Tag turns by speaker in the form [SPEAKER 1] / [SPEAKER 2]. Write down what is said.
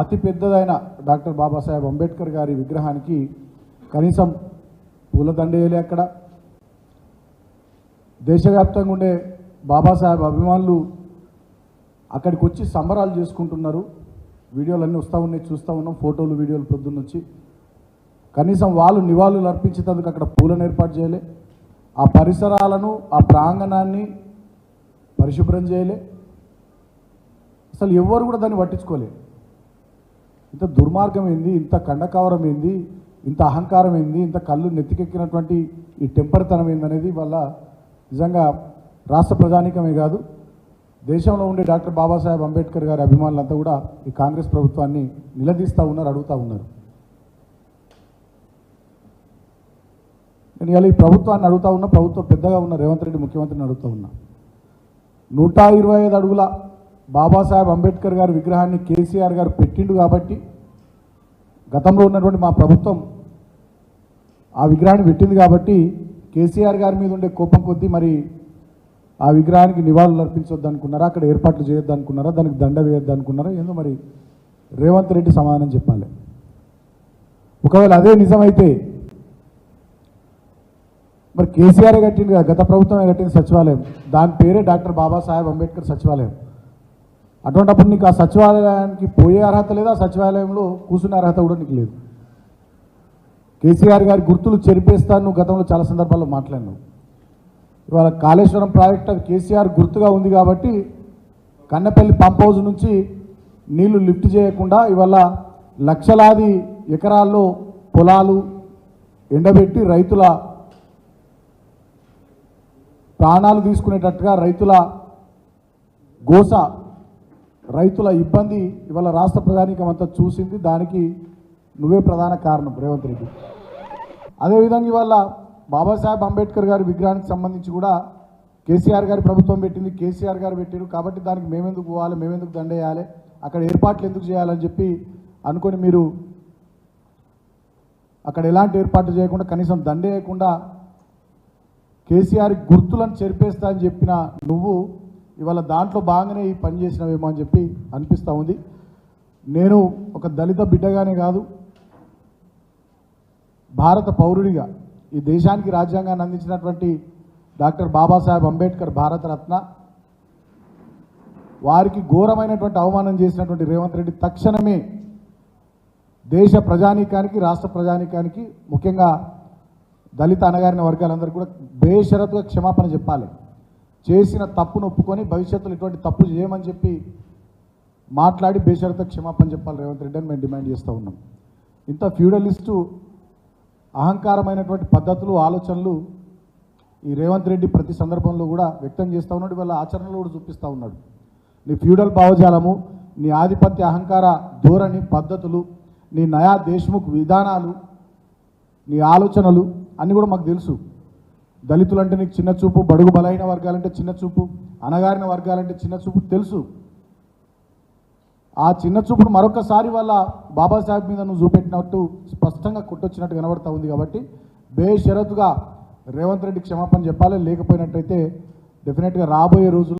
[SPEAKER 1] అతి పెద్దదైన డాక్టర్ బాబాసాహెబ్ అంబేద్కర్ గారి విగ్రహానికి కనీసం పూలదండ వేయలే అక్కడ. దేశవ్యాప్తంగా ఉండే బాబాసాహెబ్ అభిమానులు అక్కడికి వచ్చి సంబరాలు చేసుకుంటున్నారు. వీడియోలన్నీ వస్తూ ఉన్నాయి చూస్తూ ఉన్నాం ఫోటోలు వీడియోలు పొద్దున్నొచ్చి కనీసం వాళ్ళు నివాళులు అర్పించేందుకు అక్కడ పూలను ఏర్పాటు చేయలే. ఆ పరిసరాలను ఆ ప్రాంగణాన్ని పరిశుభ్రం చేయలే. అసలు ఎవ్వరు కూడా దాన్ని పట్టించుకోలేదు. ఇంత దుర్మార్గం ఏంది? ఇంత కండకవరం ఏంది? ఇంత అహంకారం ఏంది? ఇంత కళ్ళు నెత్తికెక్కినటువంటి ఈ టెంపర్తనం ఏందనేది వాళ్ళ నిజంగా రాష్ట్ర ప్రధానికమే కాదు దేశంలో ఉండే డాక్టర్ బాబాసాహెబ్ అంబేద్కర్ గారి అభిమానులంతా కూడా ఈ కాంగ్రెస్ ప్రభుత్వాన్ని నిలదీస్తూ ఉన్నారు అడుగుతూ ఉన్నారు. నేను ఇలా ఈ ప్రభుత్వాన్ని అడుగుతా ఉన్నా ప్రభుత్వం పెద్దగా ఉన్న రేవంత్ రెడ్డి ముఖ్యమంత్రిని అడుగుతా ఉన్నా. నూట ఇరవై ఐదు అడుగుల బాబాసాహెబ్ అంబేద్కర్ గారి విగ్రహాన్ని కేసీఆర్ గారు పెట్టిండు కాబట్టి గతంలో ఉన్నటువంటి మా ప్రభుత్వం ఆ విగ్రహాన్ని పెట్టింది కాబట్టి కేసీఆర్ గారి మీద ఉండే కోపం కొద్దీ మరి ఆ విగ్రహానికి నివాళులు అర్పించొద్దు అనుకున్నారా అక్కడ ఏర్పాట్లు చేయొద్దు అనుకున్నారా దానికి దండ వేయొద్దు అనుకున్నారా ఏందో మరి రేవంత్ రెడ్డి సమాధానం చెప్పాలి. ఒకవేళ అదే నిజమైతే మరి కేసీఆర్ కట్టింది కదా గత ప్రభుత్వమే కట్టింది? సచివాలయం. దాని పేరే డాక్టర్ బాబాసాహెబ్ అంబేద్కర్ సచివాలయం. అటువంటిప్పుడు నీకు ఆ సచివాలయానికి పోయే అర్హత లేదా? ఆ సచివాలయంలో కూర్చునే అర్హత కూడా నీకు లేదు. కేసీఆర్ గారి గుర్తులు చెరిపేస్తాను. నువ్వు గతంలో చాలా సందర్భాల్లో మాట్లాడినావు. ఇవాళ కాళేశ్వరం ప్రాజెక్ట్ అది కేసీఆర్ గుర్తుగా ఉంది కాబట్టి కన్నపల్లి పంప్ హౌస్ నుంచి నీళ్ళు లిఫ్ట్ చేయకుండా ఇవాళ లక్షలాది ఎకరాల్లో పొలాలు ఎండబెట్టి రైతుల ప్రాణాలు తీసుకునేటట్టుగా రైతుల గోస రైతుల ఇబ్బంది ఇవాళ రాష్ట్ర ప్రధానికం అంతా చూసింది. దానికి నువ్వే ప్రధాన కారణం రేవంత్ రెడ్డి. అదేవిధంగా ఇవాళ బాబాసాహెబ్ అంబేద్కర్ గారి విగ్రహానికి సంబంధించి కూడా కేసీఆర్ గారి ప్రభుత్వం పెట్టింది. కేసీఆర్ గారు పెట్టారు కాబట్టి దానికి మేమెందుకు పోవాలి మేమెందుకు దండేయాలి అక్కడ ఏర్పాట్లు ఎందుకు చేయాలని చెప్పి అనుకొని మీరు అక్కడ ఎలాంటి ఏర్పాట్లు చేయకుండా కనీసం దండేయకుండా కేసీఆర్ గుర్తులను చెరిపేస్తా అని చెప్పిన నువ్వు ఇవాళ దాంట్లో బాగానే ఈ పని చేసినవేమో అని చెప్పి అనిపిస్తూ ఉంది. నేను ఒక దళిత బిడ్డగానే కాదు భారత పౌరుడిగా ఈ దేశానికి రాజ్యాంగాన్ని అందించినటువంటి డాక్టర్ బాబాసాహెబ్ అంబేద్కర్ భారతరత్న వారికి ఘోరమైనటువంటి అవమానం చేసినటువంటి రేవంత్ రెడ్డి తక్షణమే దేశ ప్రజానీకానికి రాష్ట్ర ప్రజానీకానికి ముఖ్యంగా దళిత అనగారిన వర్గాలందరూ కూడా బేషరతుగా క్షమాపణ చెప్పాలి. చేసిన తప్పును ఒప్పుకొని భవిష్యత్తులో ఇటువంటి తప్పులు చేయమని చెప్పి మాట్లాడి బేషరత క్షమాపణ చెప్పాలి రేవంత్ రెడ్డి అని మేము డిమాండ్ చేస్తూ ఉన్నాం. ఇంత ఫ్యూడలిస్టు అహంకారమైనటువంటి పద్ధతులు ఆలోచనలు ఈ రేవంత్ రెడ్డి ప్రతి సందర్భంలో కూడా వ్యక్తం చేస్తూ ఉన్నాడు వాళ్ళ ఆచరణలో కూడా చూపిస్తూ ఉన్నాడు. నీ ఫ్యూడల్ భావజాలము నీ ఆధిపత్య అహంకార ధోరణి పద్ధతులు నీ నయా దేశ్ముఖ్ విధానాలు నీ ఆలోచనలు అన్నీ కూడా మాకు తెలుసు. దళితులు అంటే నీకు చిన్న చూపు బడుగు బలైన వర్గాలంటే చిన్న చూపు అనగారిన వర్గాలంటే చిన్న చూపు తెలుసు. ఆ చిన్న చూపును మరొకసారి వాళ్ళ బాబాసాహెబ్ మీద నువ్వు చూపెట్టినట్టు స్పష్టంగా కొట్టొచ్చినట్టు కనబడతా ఉంది కాబట్టి బేషరతుగా రేవంత్ రెడ్డి క్షమాపణ చెప్పాలి లేకపోయినట్టయితే డెఫినెట్గా రాబోయే రోజులు